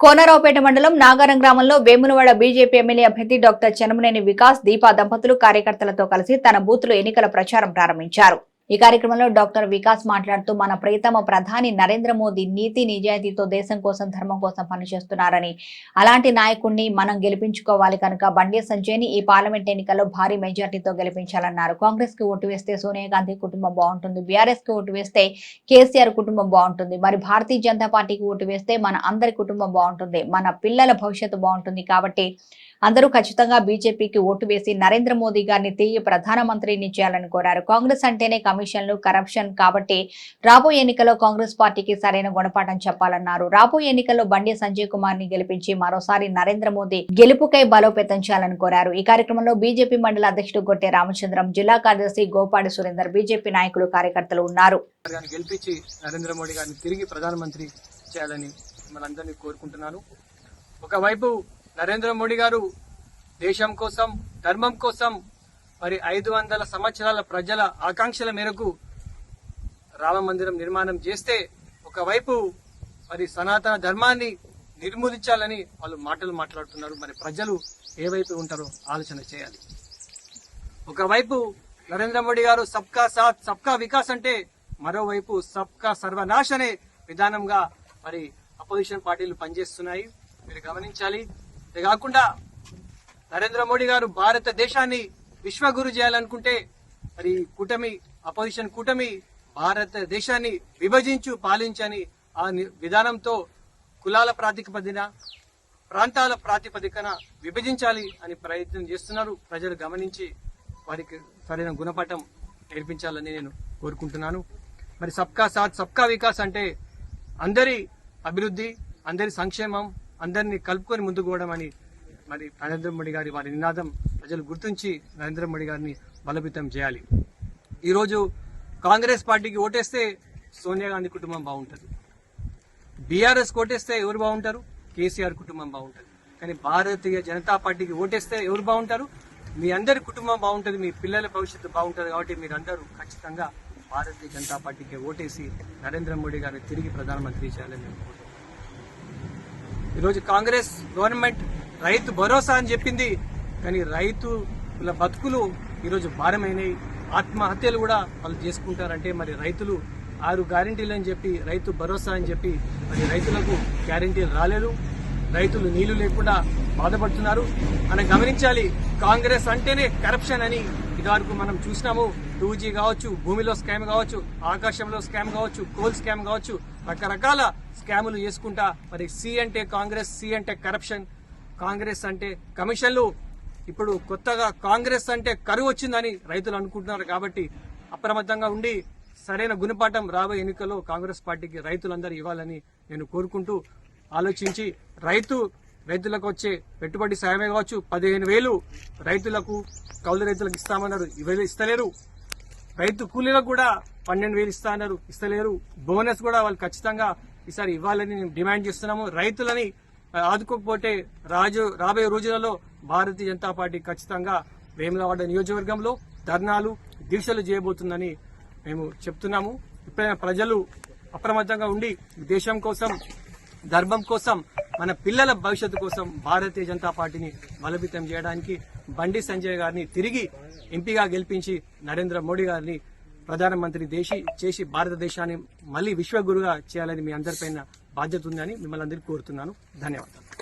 కోనరావుపేట మండలం నాగారం గ్రామంలో Vemulawada BJP MLA అభ్యర్థి డాక్టర్ చెనమనేని వికాస్ దీపా దంపతులు కార్యకర్తలతో కలిసి తన బూత్లో ఎన్నికల ప్రచారం ప్రారంభించారు. ఈ కార్యక్రమంలో డాక్టర్ వికాస్ మాట్లాడుతూ మన ప్రియతమ ప్రధాని నరేంద్ర మోదీ నీతి నిజాయితీతో దేశం కోసం ధర్మం కోసం పనిచేస్తున్నారని. అలాంటి నాయకుడిని మనం గెలిపించుకోవాలి కనుక బండి సంజయ్ని ఈ పార్లమెంట్ ఎన్నికల్లో భారీ మెజార్టీతో గెలిపించాలన్నారు. కాంగ్రెస్కి ఓటు వేస్తే సోనియా గాంధీ కుటుంబం బాగుంటుంది బీఆర్ఎస్కి ఓటు వేస్తే కేసీఆర్ కుటుంబం బాగుంటుంది మరి భారతీయ జనతా పార్టీకి ఓటు వేస్తే మన అందరి కుటుంబం బాగుంటుంది మన పిల్లల భవిష్యత్తు బాగుంటుంది కాబట్టి అందరూ ఖచ్చితంగా బీజేపీకి ఓటు వేసి నరేంద్ర మోదీ గారిని తీయ ప్రధానమంత్రిని చేయాలని కోరారు. కాంగ్రెస్ అంటేనే కమిషన్లు కరప్షన్ కాబట్టి రాబోయే ఎన్నికల్లో కాంగ్రెస్ పార్టీకి సరైన గుణపాఠం చెప్పాలన్నారు. రాబోయే ఎన్నికల్లో బండి సంజయ్ కుమార్ని గెలిపించి మరోసారి నరేంద్ర మోదీ గెలుపుకై బలోపేతం చేయాలని కోరారు. ఈ కార్యక్రమంలో బీజేపీ మండల అధ్యక్షుడు గొట్టె రామచంద్రం జిల్లా కార్యదర్శి గోపాడి సురేందర్ బీజేపీ నాయకులు కార్యకర్తలు ఉన్నారు. గెలిపించి నరేంద్ర మోడీ గారిని తిరిగి ప్రధానమంత్రి చేయాలని మనందరినీ కోరుకుంటున్నాను. ఒకవైపు నరేంద్ర మోడీ గారు దేశం కోసం ధర్మం కోసం మరి ఐదు వందల సంవత్సరాల ప్రజల ఆకాంక్షల మేరకు రామ మందిరం నిర్మాణం చేస్తే ఒకవైపు మరి సనాతన ధర్మాన్ని నిర్మూలించాలని వాళ్ళు మాటలు మాట్లాడుతున్నారు. మరి ప్రజలు ఏవైపు ఉంటారో ఆలోచన చేయాలి. ఒకవైపు నరేంద్ర మోడీ గారు సబ్కా సాత్ సబ్కా వికాస్ అంటే మరోవైపు సబ్కా సర్వనాశ్ అనే విధానంగా మరి అపోజిషన్ పార్టీలు పనిచేస్తున్నాయి. మీరు గమనించాలి. అంతేకాకుండా కాకుండా నరేంద్ర మోడీ గారు భారతదేశాన్ని విశ్వగురు చేయాలనుకుంటే మరి కూటమి అపోజిషన్ కూటమి భారతదేశాన్ని విభజించు పాలించని ఆ ని- విధానంతో కులాల ప్రాతిపదిన ప్రాంతాల ప్రాతిపదికన విభజించాలి అని ప్రయత్నం చేస్తున్నారు. ప్రజలు గమనించి వారికి సరైన గుణపాఠం నేర్పించాలని నేను కోరుకుంటున్నాను. మరి సబ్కా సాత్ సబ్కా వికాస్ అంటే అందరి అభివృద్ధి అందరి సంక్షేమం అందరినీ కలుపుకొని ముందుకు పోవడం అని మరి నరేంద్ర మోడీ గారి వారి నినాదం ప్రజలు గుర్తించి నరేంద్ర మోడీ గారిని బలపితం చేయాలి. ఈరోజు కాంగ్రెస్ పార్టీకి ఓటేస్తే సోనియా గాంధీ కుటుంబం బాగుంటుంది. బీఆర్ఎస్ ఓటేస్తే ఎవరు బాగుంటారు? కేసీఆర్ కుటుంబం బాగుంటుంది. కానీ భారతీయ జనతా పార్టీకి ఓటేస్తే ఎవరు బాగుంటారు? మీ అందరి కుటుంబం బాగుంటుంది మీ పిల్లల భవిష్యత్తు బాగుంటుంది కాబట్టి మీరందరూ ఖచ్చితంగా భారతీయ జనతా పార్టీకి ఓటేసి నరేంద్ర మోడీ గారిని తిరిగి ప్రధానమంత్రి చేయాలని నేను ఈరోజు కాంగ్రెస్ గవర్నమెంట్ రైతు భరోసా అని చెప్పింది. కానీ రైతుల బతుకులు ఈరోజు భారమైనవి ఆత్మహత్యలు కూడా వాళ్ళు చేసుకుంటారంటే మరి రైతులు ఆరు గ్యారంటీలు అని చెప్పి రైతు భరోసా అని చెప్పి మరి రైతులకు గ్యారంటీలు రాలేదు. రైతులు నీళ్ళు లేకుండా బాధపడుతున్నారు. మనం గమనించాలి కాంగ్రెస్ అంటేనే కరప్షన్ అని ఇదివరకు మనం చూసినాము. టూ జీ కావచ్చు భూమిలో స్కామ్ కావచ్చు ఆకాశంలో స్కామ్ కావచ్చు కోల్ స్కామ్ కావచ్చు రకరకాల స్కాములు చేసుకుంటా. మరి సి అంటే కాంగ్రెస్ సి అంటే కరప్షన్ కాంగ్రెస్ అంటే కమిషన్లు. ఇప్పుడు కొత్తగా కాంగ్రెస్ అంటే కరువు వచ్చిందని రైతులు అనుకుంటున్నారు కాబట్టి అప్రమత్తంగా ఉండి సరైన గుణపాఠం రాబోయే ఎన్నికల్లో కాంగ్రెస్ పార్టీకి రైతులందరూ ఇవ్వాలని నేను కోరుకుంటూ ఆలోచించి రైతు రైతులకు వచ్చే పెట్టుబడి సాయమే కావచ్చు. పదిహేను వేలు రైతులకు కౌలు రైతులకు ఇస్తామన్నారు. ఇవేలు ఇస్తలేరు. రైతు కూలీలకు కూడా పన్నెండు వేలు ఇస్తా అన్నారు. ఇస్తలేరు. బోనస్ కూడా వాళ్ళు ఖచ్చితంగా ఈసారి ఇవ్వాలని మేము డిమాండ్ చేస్తున్నాము. రైతులని ఆదుకోకపోతే రాజు రాబోయే రోజులలో భారతీయ జనతా పార్టీ ఖచ్చితంగా వేములవాడ నియోజకవర్గంలో ధర్నాలు దీక్షలు చేయబోతుందని మేము చెప్తున్నాము. ఇప్పుడైనా ప్రజలు అప్రమత్తంగా ఉండి దేశం కోసం ధర్మం కోసం మన పిల్లల భవిష్యత్తు కోసం భారతీయ జనతా పార్టీని బలోపేతం చేయడానికి బండి సంజయ్ గారిని తిరిగి ఎంపీగా గెలిపించి నరేంద్ర మోడీ గారిని ప్రధానమంత్రి దేశి చేసి భారతదేశాన్ని మళ్ళీ విశ్వగురుగా చేయాలని మీ అందరిపైన బాధ్యత ఉందని మిమ్మల్ని అందరికీ కోరుతున్నాను. ధన్యవాదాలు.